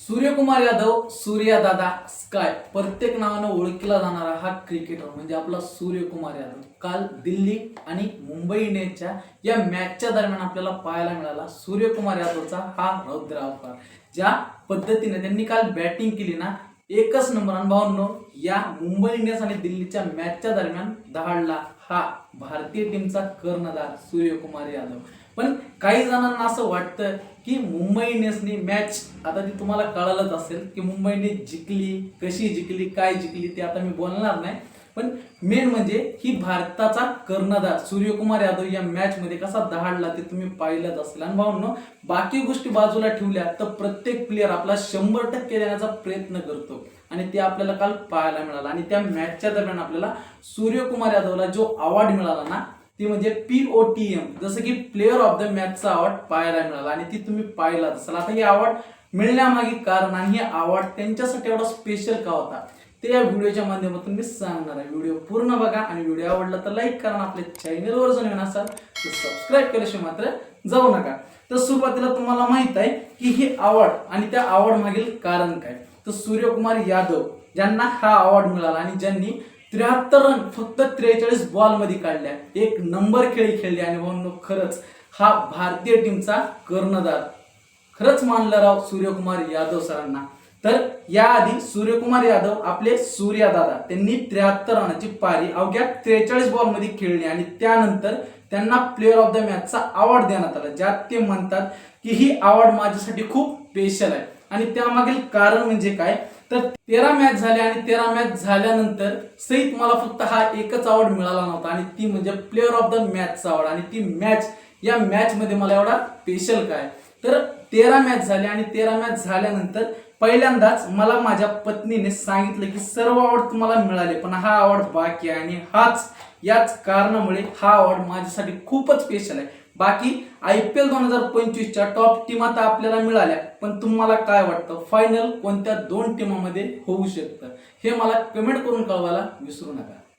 Suryakumar Yadav सूर्यादादा sky प्रत्येक नावानं ओळखला जाणारा हा क्रिकेटर म्हणजे आपला सूर्यकुमार यादव. काल दिल्ली आणि मुंबई इंडियन्सच्या या मॅचच्या दरम्यान आपल्याला पाहायला मिळाला सूर्यकुमार यादवचा हा रौद्र अवतार ज्या पद्धतीने त्यांनी काल बॅटिंग केली ना एकच नंबर अनुभवांनो या मुंबई इंडियन्स आणि दिल्लीच्या मॅचच्या दरम्यान दहाडला हा भारतीय टीमचा कर्णधार सूर्यकुमार यादव. पण काही जणांना असं वाटतं की मुंबई इंडियन्सनी मॅच आता ती तुम्हाला कळालंच असेल की मुंबईने जिंकली कशी जिंकली काय जिंकली ते आता मी बोलणार नाही. पण मेन म्हणजे ही भारताचा कर्णधार सूर्यकुमार यादव या मॅचमध्ये कसा दहाडला ते तुम्ही पाहिलंच असेल. आणि भाऊनो बाकी गोष्टी बाजूला ठेवल्या तर प्रत्येक प्लेअर आपला शंभर टक्के देण्याचा प्रयत्न करतो. आणि ते आपल्याला काल पाहायला मिळालं. आणि त्या मॅचच्या दरम्यान आपल्याला सूर्यकुमार यादवला जो अवॉर्ड मिळाला ना ती म्हणजे पी ओ टी एम जसं की प्लेअर ऑफ द मॅचचा अवॉर्ड पाहायला मिळाला आणि ती तुम्ही पाहिला असाल. आता हे अवॉर्ड मिळण्यामागे कारण आणि हे अवॉर्ड त्यांच्यासाठी एवढा स्पेशल का होता? ते या व्हिडिओच्या माध्यमातून मी सांगणार आहे. व्हिडिओ पूर्ण बघा आणि व्हिडिओ आवडला तर लाईक करा आपल्या चॅनलवर जर नवीन असाल तर सबस्क्राईब केल्याशिवाय मात्र जाऊ नका. तर सुरुवातीला तुम्हाला माहीत आहे की हे अवॉर्ड आणि त्या अवॉर्ड मागील कारण काय? तर सूर्यकुमार यादव ज्यांना हा अवॉर्ड मिळाला आणि ज्यांनी त्र्याहत्तर रन फक्त त्रेचाळीस बॉलमध्ये काढल्या. एक नंबर खेळी खेळली आणि म्हणून खरंच हा भारतीय टीमचा कर्णधार. खरंच मानलं राव सूर्यकुमार यादव सरांना. तर याआधी सूर्यकुमार यादव आपले सूर्यादादा त्यांनी त्र्याहत्तर रनाची पारी अवघ्या त्रेचाळीस बॉलमध्ये खेळली आणि त्यानंतर त्यांना प्लेअर ऑफ द मॅचचा अवॉर्ड देण्यात आला. ज्यात ते म्हणतात की ही अवॉर्ड माझ्यासाठी खूप स्पेशल आहे. आणि त्यामागील कारण म्हणजे काय? तर तेरा मॅच झाल्या आणि तेरा मॅच झाल्यानंतर सहित मला फक्त हा एकच आवड मिळाला नव्हता आणि ती म्हणजे प्लेअर ऑफ द मॅचचा आवड आणि ती मॅच या मॅच मध्ये मला एवढा स्पेशल काय? तर तेरा मॅच झाले आणि तेरा मॅच झाल्यानंतर पहिल्यांदाच मला माझ्या पत्नीने सांगितलं की सर्व आवड तुम्हाला मिळाले पण हा आवड बाकी आहे आणि हाच याच कारणामुळे हा अवॉर्ड माझ्यासाठी खूपच स्पेशल आहे. बाकी आय पी एल दोन हजार पंचवीसच्या टॉप टीम आता आपल्याला मिळाल्या. पण तुम्हाला काय वाटतं? फायनल कोणत्या दोन टीमामध्ये होऊ शकतं? हे मला कमेंट करून कळवायला विसरू नका.